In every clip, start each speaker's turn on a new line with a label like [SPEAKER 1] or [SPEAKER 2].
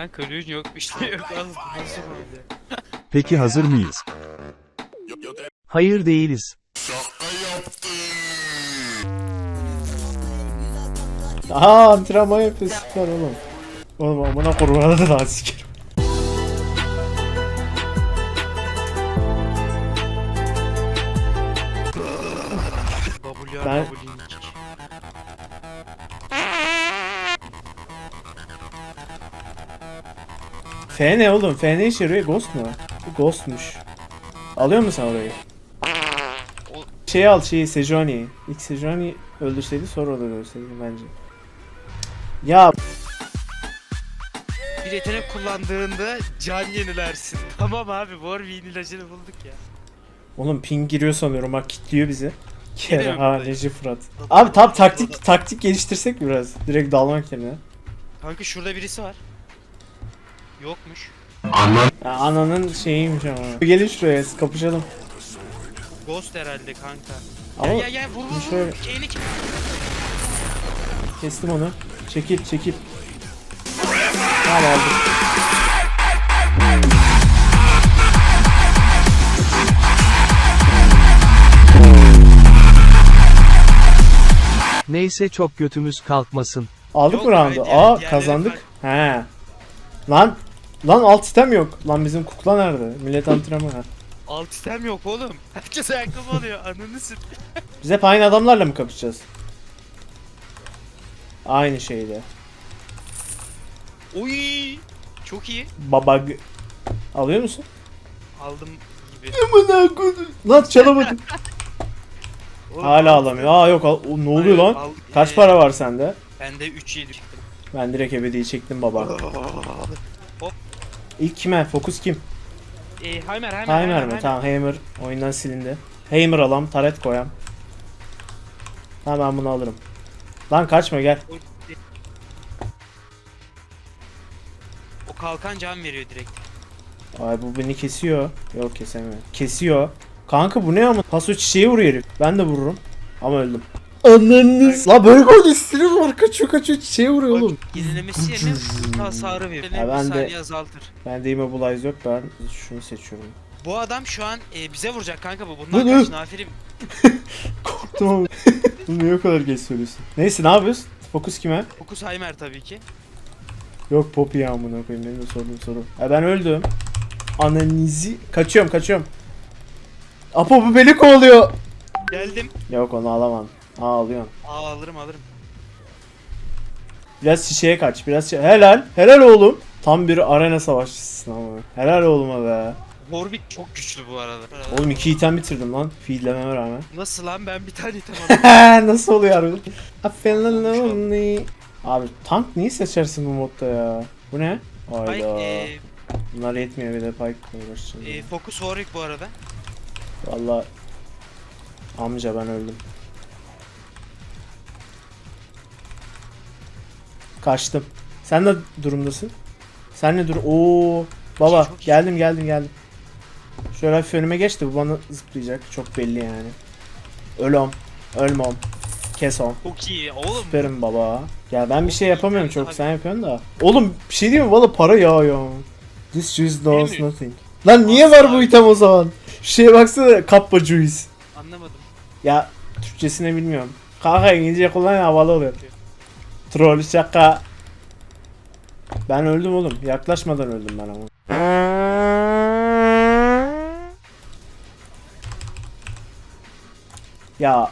[SPEAKER 1] Kanka ürün yok bir şey yok. Nasıl böyle?
[SPEAKER 2] Peki hazır mıyız?
[SPEAKER 3] Hayır değiliz.
[SPEAKER 4] Aha antrenman yapıyor süper oğlum. Oğlum amına kurbanı da daha sikerim. Ben- F ne oğlum? F ne işe yarıyor? Ghost mu? Bu Ghost'muş. Alıyor musun orayı? Şeyi al şeyi Sejuani'yi. İlk Sejuani öldürseydi sonra o da öldürseydi bence. Ya
[SPEAKER 1] Bir yetenek kullandığında can yenilersin. Tamam abi Warwick'in ilacını bulduk ya.
[SPEAKER 4] oğlum ping giriyor sanıyorum bak kilitliyor bizi. Kere
[SPEAKER 1] mi
[SPEAKER 4] ha
[SPEAKER 1] buradayım?
[SPEAKER 4] Neci Fırat. Abi tam taktik taktik geliştirsek mi biraz? Direkt dalmak yerine.
[SPEAKER 1] Kanka şurada birisi var. Yokmuş.
[SPEAKER 4] Ya ananın şeyiymiş ama. Gelin şuraya kapışalım.
[SPEAKER 1] Ghost herhalde kanka.
[SPEAKER 4] Ama
[SPEAKER 1] Gel gel gel vur vur
[SPEAKER 4] şöyle-
[SPEAKER 1] vur. Şeyini kim?
[SPEAKER 4] kestim onu. Çekil çekil. Tamam aldık.
[SPEAKER 3] Neyse çok götümüz kalkmasın.
[SPEAKER 4] Aldık
[SPEAKER 1] Yok,
[SPEAKER 4] mı roundu? Aa kazandık. He. Lan lan alt sistem yok. Lan bizim kukla nerede? Millet antrenmanı.
[SPEAKER 1] Alt sistem yok oğlum. Herkes ayakkabı alıyor. Ananı sür.
[SPEAKER 4] Biz hep aynı adamlarla mı kapışacağız? Aynı şeyde.
[SPEAKER 1] Oy. Çok iyi.
[SPEAKER 4] Babag. Alıyor musun?
[SPEAKER 1] Aldım gibi.
[SPEAKER 4] Amına koydum. Lan çalamadım.
[SPEAKER 1] Oğlum,
[SPEAKER 4] Hala
[SPEAKER 1] aldım.
[SPEAKER 4] alamıyor. Aa yok al- o, ne oluyor
[SPEAKER 1] Hayır,
[SPEAKER 4] lan?
[SPEAKER 1] aldım.
[SPEAKER 4] Kaç
[SPEAKER 1] Ee,
[SPEAKER 4] para var sende?
[SPEAKER 1] Bende 3 7 çıktı.
[SPEAKER 4] Ben direkt ebediyi çektim baba. İlk kime? Fokus kim?
[SPEAKER 1] Ee, Heimer Heimer.
[SPEAKER 4] Heimer mi? Tamam Heimer oyundan silindi. Heimer alam, taret koyam. Tamam ben bunu alırım. Lan kaçma gel.
[SPEAKER 1] O kalkan can veriyor direkt.
[SPEAKER 4] Ay bu beni kesiyor. Yok kesemiyor. Kesiyor. Kanka bu ne ama? Paso çiçeği vuruyor herif. Ben de vururum. Ama öldüm. Ananız. La böyle gol istiyor var kaçıyor kaçıyor çiçeği vuruyor oğlum.
[SPEAKER 1] Yenilemesi yerine ulti hasarı veriyor.
[SPEAKER 4] Ya
[SPEAKER 1] bir
[SPEAKER 4] ben de-
[SPEAKER 1] azaltır.
[SPEAKER 4] Bende immobilize yok ben şunu seçiyorum.
[SPEAKER 1] Bu adam şu an e, bize vuracak kanka bu.
[SPEAKER 4] Ne,
[SPEAKER 1] Bundan
[SPEAKER 4] ne?
[SPEAKER 1] kaç nafiri
[SPEAKER 4] Korktum ama. Bunu niye o kadar geç söylüyorsun? Neyse ne yapıyoruz? Fokus kime?
[SPEAKER 1] Fokus Heimer tabii ki.
[SPEAKER 4] Yok Poppy ya amına koyayım benim de sorduğum soru. E ben öldüm. Ananizi. Kaçıyorum kaçıyorum. Apo bu beni kovalıyor.
[SPEAKER 1] Geldim.
[SPEAKER 4] Yok onu alamam. Alıyorum.
[SPEAKER 1] Aa alırım alırım.
[SPEAKER 4] Biraz şişeye kaç. Biraz şişe... Helal. Helal oğlum. Tam bir arena savaşçısın ama. Helal oğluma be.
[SPEAKER 1] Warwick çok güçlü bu arada.
[SPEAKER 4] Oğlum iki item bitirdim lan. Feedlememe rağmen.
[SPEAKER 1] Nasıl lan ben bir tane item aldım.
[SPEAKER 4] Nasıl oluyor harbi? I feel lonely. Abi tank niye seçersin bu modda ya? Bu ne?
[SPEAKER 1] Ay,
[SPEAKER 4] Hayda.
[SPEAKER 1] e,
[SPEAKER 4] Bunlar yetmiyor bir de Pike uğraşacağım.
[SPEAKER 1] e, Focus Warwick bu arada.
[SPEAKER 4] Valla amca ben öldüm. Kaçtım. Sen ne durumdasın? Sen ne dur? Oo baba
[SPEAKER 1] iyi.
[SPEAKER 4] geldim geldim geldim. Şöyle hafif önüme geç de bu bana zıplayacak. Çok belli yani. Ölom. Ölmom. Kesom.
[SPEAKER 1] Çok iyi oğlum.
[SPEAKER 4] Süperim baba. Ya ben bir şey yapamıyorum çok sen yapıyorsun da. Oğlum bir şey diyeyim mi? Valla para yağıyor. This juice knows
[SPEAKER 1] Bilmiyorum.
[SPEAKER 4] nothing. Lan niye var bu item o zaman? Şeye baksana kappa juice.
[SPEAKER 1] Anlamadım.
[SPEAKER 4] Ya Türkçesini bilmiyorum. Kanka İngilizce kullan ya havalı oluyor. Troll şaka. Ben öldüm oğlum. Yaklaşmadan öldüm ben ama. Ya.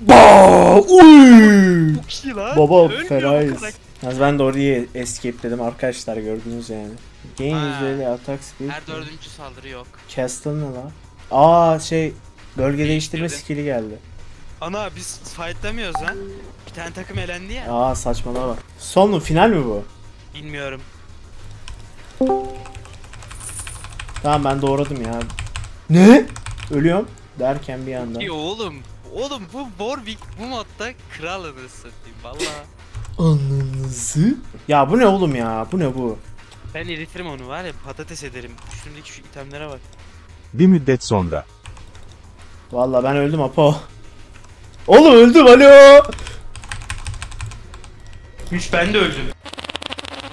[SPEAKER 4] Ba! Uy!
[SPEAKER 1] Çok iyi lan.
[SPEAKER 4] Baba
[SPEAKER 1] Ölmüyor bu kadar.
[SPEAKER 4] Yalnız ben de orayı escapeledim arkadaşlar gördünüz yani. Gain
[SPEAKER 1] Ha.
[SPEAKER 4] yüzeyli attack speed.
[SPEAKER 1] Her dördüncü saldırı yok.
[SPEAKER 4] Castle ne lan? Aa şey bölge değiştirme
[SPEAKER 1] Değiştirdim.
[SPEAKER 4] skill'i geldi.
[SPEAKER 1] Ana biz fightlamıyoruz lan. Bir tane takım elendi ya.
[SPEAKER 4] Aa saçmalama bak. Son mu final mi bu?
[SPEAKER 1] Bilmiyorum.
[SPEAKER 4] Tamam ben doğradım ya. Ne? Ölüyorum derken bir anda.
[SPEAKER 1] İyi oğlum. Oğlum bu Warwick bu modda kral anasını satayım valla.
[SPEAKER 4] Anınızı? Ya bu ne oğlum ya? Bu ne bu?
[SPEAKER 1] Ben eritirim onu var ya patates ederim. Üstündeki şu itemlere bak.
[SPEAKER 2] Bir müddet sonra.
[SPEAKER 4] Vallahi ben öldüm Apo. Oğlum öldüm alo.
[SPEAKER 1] Üç ben de öldüm.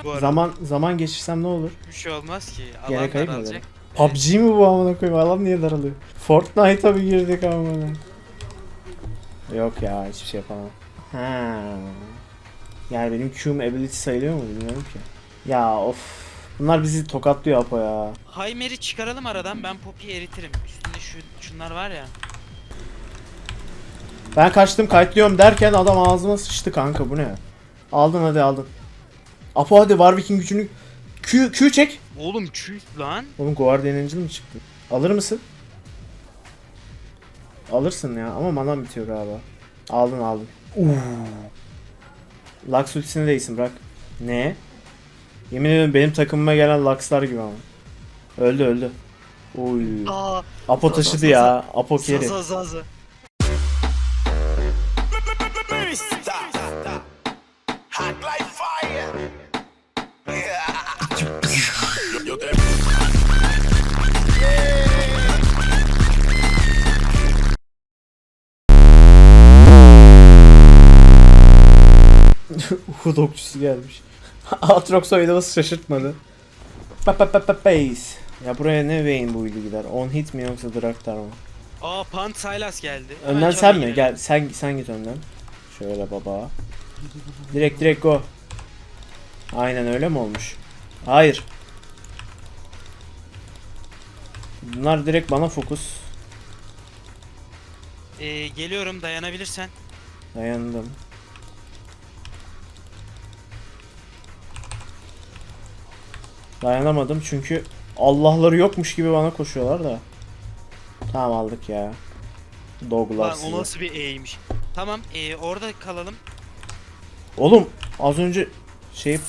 [SPEAKER 1] Bu arada
[SPEAKER 4] Zaman zaman geçirsem ne olur?
[SPEAKER 1] bir şey olmaz ki.
[SPEAKER 4] Gene
[SPEAKER 1] Alan
[SPEAKER 4] kayıp mı
[SPEAKER 1] daralacak.
[SPEAKER 4] ederim? PUBG mi bu amına koyayım? Alan niye daralıyor? Fortnite'a bir girdik amına. Yok ya hiçbir şey yapamam. Ha. Yani benim Q'm ability sayılıyor mu bilmiyorum ki. Ya of. Bunlar bizi tokatlıyor Apo ya.
[SPEAKER 1] Heimer'i çıkaralım aradan ben Poppy'yi eritirim. Üstünde şu şunlar var ya.
[SPEAKER 4] Ben kaçtım kayıtlıyorum derken adam ağzıma sıçtı kanka bu ne? Aldın hadi aldın. Apo hadi Warwick'in gücünü Q, Q çek.
[SPEAKER 1] Oğlum çüş lan.
[SPEAKER 4] Oğlum Guardian Angel mi çıktı? Alır mısın? Alırsın ya ama manam bitiyor galiba. Aldın aldın. Uuu. Lux ultisini değilsin bırak. Ne? Yemin ediyorum benim takımıma gelen Lux'lar gibi ama. Öldü öldü. Oy.
[SPEAKER 1] Aa.
[SPEAKER 4] Apo taşıdı ya. Apo keri.
[SPEAKER 1] Zaza zaza.
[SPEAKER 4] Uhud okçusu gelmiş. Aatrox oynaması şaşırtmadı. Pa pa pa pa base. Ya buraya ne Vayne bu ilgi gider? On hit mi yoksa Draktar mı?
[SPEAKER 1] Aa Pant Silas geldi.
[SPEAKER 4] Önden sen mi?
[SPEAKER 1] girelim.
[SPEAKER 4] Gel sen sen git önden. Şöyle baba. Direkt direkt go. Aynen öyle mi olmuş? Hayır. Bunlar direkt bana fokus.
[SPEAKER 1] Ee, geliyorum dayanabilirsen.
[SPEAKER 4] Dayandım. Dayanamadım çünkü Allah'ları yokmuş gibi bana koşuyorlar da. Tamam aldık ya. Doglar
[SPEAKER 1] Lan o nasıl bir E'ymiş. Tamam ee, orada kalalım.
[SPEAKER 4] Oğlum az önce şey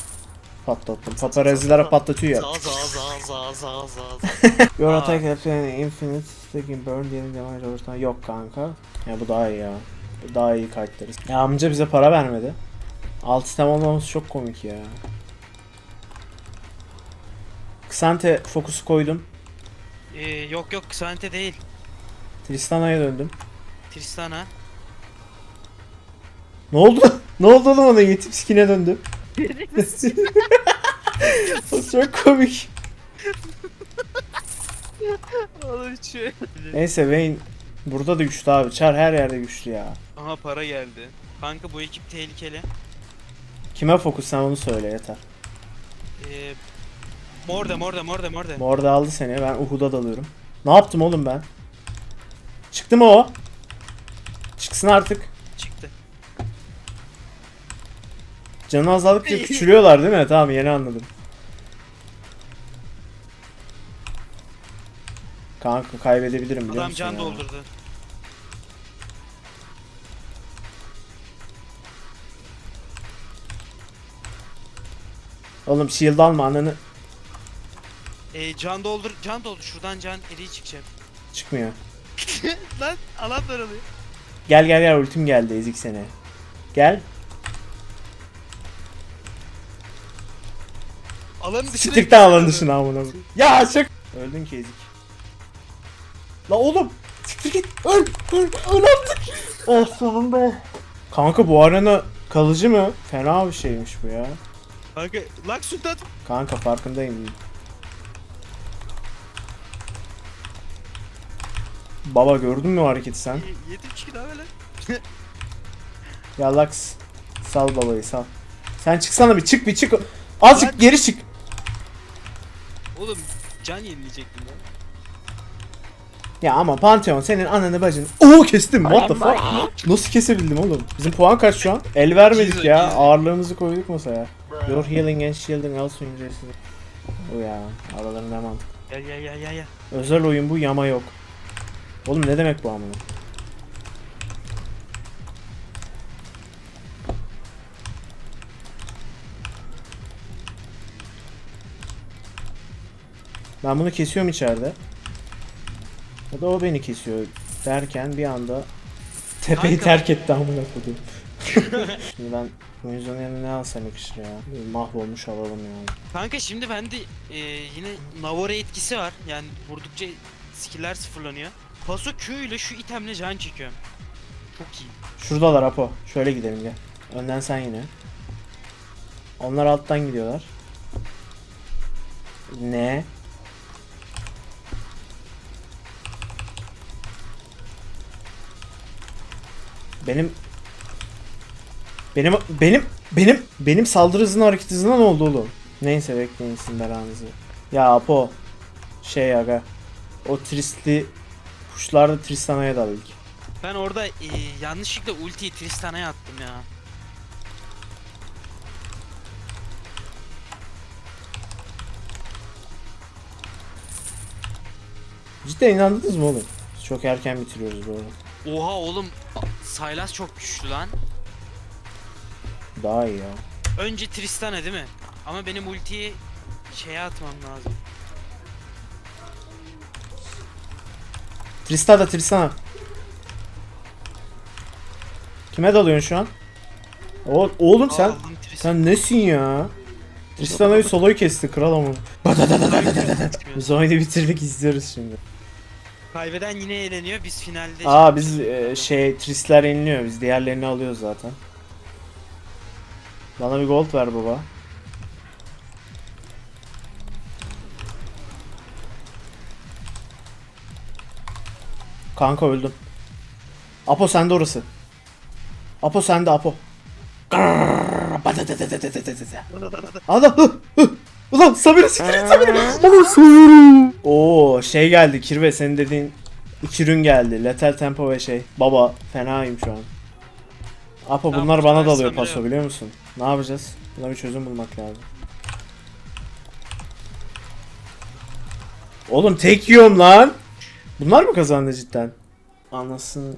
[SPEAKER 4] patlattım. Paparazzilere patlatıyor ya.
[SPEAKER 1] Za za za za za za.
[SPEAKER 4] Your
[SPEAKER 1] Aa.
[SPEAKER 4] attack infinite sticking burn diyelim damage over time. Yok kanka. Ya bu daha iyi ya. Bu daha iyi kayıtlarız. Ya amca bize para vermedi. Alt sistem olmamız çok komik ya. Xante fokusu koydum.
[SPEAKER 1] Ee, yok yok Xante değil.
[SPEAKER 4] Tristana'ya döndüm.
[SPEAKER 1] Tristana.
[SPEAKER 4] Ne oldu? ne oldu oğlum ona yetip skine döndüm. o çok komik.
[SPEAKER 1] Oğlum şu.
[SPEAKER 4] Neyse Vayne burada da güçlü abi. Çar her yerde güçlü ya.
[SPEAKER 1] Aha para geldi. Kanka bu ekip tehlikeli.
[SPEAKER 4] Kime fokus sen onu söyle yeter.
[SPEAKER 1] Ee, morde morde morde morde.
[SPEAKER 4] Morde aldı seni. Ben Uhud'a dalıyorum. Ne yaptım oğlum ben? Çıktı mı o? Çıksın artık.
[SPEAKER 1] Çıktı.
[SPEAKER 4] Canı azaldıkça küçülüyorlar değil mi? Tamam yeni anladım. Kanka kaybedebilirim biliyor
[SPEAKER 1] Adam
[SPEAKER 4] musun
[SPEAKER 1] can
[SPEAKER 4] ya?
[SPEAKER 1] doldurdu.
[SPEAKER 4] Oğlum shield alma ananı.
[SPEAKER 1] Ee, can doldur, can doldur. Şuradan can eriği çıkacak.
[SPEAKER 4] Çıkmıyor.
[SPEAKER 1] Lan alan daralıyor.
[SPEAKER 4] Gel gel gel ultim geldi ezik seni. Gel.
[SPEAKER 1] Alanın dışına
[SPEAKER 4] Siktikten alanın dışına amına. koyayım. Ya çık. Öldün ki ezik. La oğlum. Siktir git. Öl. Öl. Öl artık. Oh sonunda. Kanka bu arena kalıcı mı? Fena bir şeymiş bu ya.
[SPEAKER 1] Kanka Lak Sultan.
[SPEAKER 4] Kanka farkındayım. Baba gördün mü o hareketi sen?
[SPEAKER 1] Yedim çıkın abi lan.
[SPEAKER 4] Ya Lux. Sal babayı sal. Sen çıksana bir çık bir çık. Azıcık
[SPEAKER 1] Lan.
[SPEAKER 4] geri çık.
[SPEAKER 1] Oğlum can yenileyecektim ya.
[SPEAKER 4] Ya ama Pantheon senin ananı bacını. Oo kestim what the fuck. Nasıl kesebildim oğlum? Bizim puan kaç şu an? El vermedik ya. Ağırlığımızı koyduk masaya. Your healing and shielding also increases. O ya aralarında mantık.
[SPEAKER 1] Gel gel gel gel gel.
[SPEAKER 4] Özel oyun bu yama yok. Oğlum ne demek bu amına? Ben bunu kesiyorum içeride. Ya da o beni kesiyor derken bir anda tepeyi
[SPEAKER 1] Kanka.
[SPEAKER 4] terk etti amına koyayım. Şimdi ben Muizon'un yanına ne alsam yakışır ya. Mahvolmuş alalım yani.
[SPEAKER 1] Kanka şimdi bende e, yine Navore etkisi var. Yani vurdukça skill'ler sıfırlanıyor. Paso Q ile şu itemle can çekiyorum. Çok iyi.
[SPEAKER 4] Şuradalar Apo. Şöyle gidelim gel. Önden sen yine. Onlar alttan gidiyorlar. Ne? Benim benim benim benim benim saldırı hızına hareket hızına ne oldu oğlum? Neyse bekleyin sizin belanızı. Ya Apo şey aga o Trist'i kuşlarda Tristana'ya dal ilk.
[SPEAKER 1] Ben orada e, yanlışlıkla ultiyi Tristana'ya attım ya.
[SPEAKER 4] Cidden inandınız mı oğlum? Çok erken bitiriyoruz bu arada.
[SPEAKER 1] Oha oğlum Saylas çok güçlü lan.
[SPEAKER 4] Daha iyi ya.
[SPEAKER 1] Önce Tristana değil mi? Ama benim ultiyi şeye atmam lazım.
[SPEAKER 4] Tristana Tristana. Kime dalıyorsun şu an? O, oğlum sen
[SPEAKER 1] Aldım Tristana.
[SPEAKER 4] sen nesin ya? Tristana'yı soloyu kesti kral ama. Oyunu bitirdik izliyoruz şimdi.
[SPEAKER 1] Kaybeden yine eğleniyor. Biz finalde
[SPEAKER 4] Aa biz e, şey Tristler yeniliyor. Biz diğerlerini alıyoruz zaten. Bana bir gold ver baba. Kanka öldüm. Apo sende orası. Apo sende Apo. Adam. Ulan Samir siktir Samir. Oğlum Samir. Oo şey geldi Kirve senin dediğin iki ürün geldi. Lethal Tempo ve şey. Baba fenayım şu an. Apo
[SPEAKER 1] Tamam,
[SPEAKER 4] bunlar
[SPEAKER 1] bu
[SPEAKER 4] bana dalıyor
[SPEAKER 1] Samir'e
[SPEAKER 4] paso biliyor musun? Ne yapacağız? Buna bir çözüm bulmak lazım. Oğlum tek yiyorum lan. Bunlar mı kazandı cidden? Anasını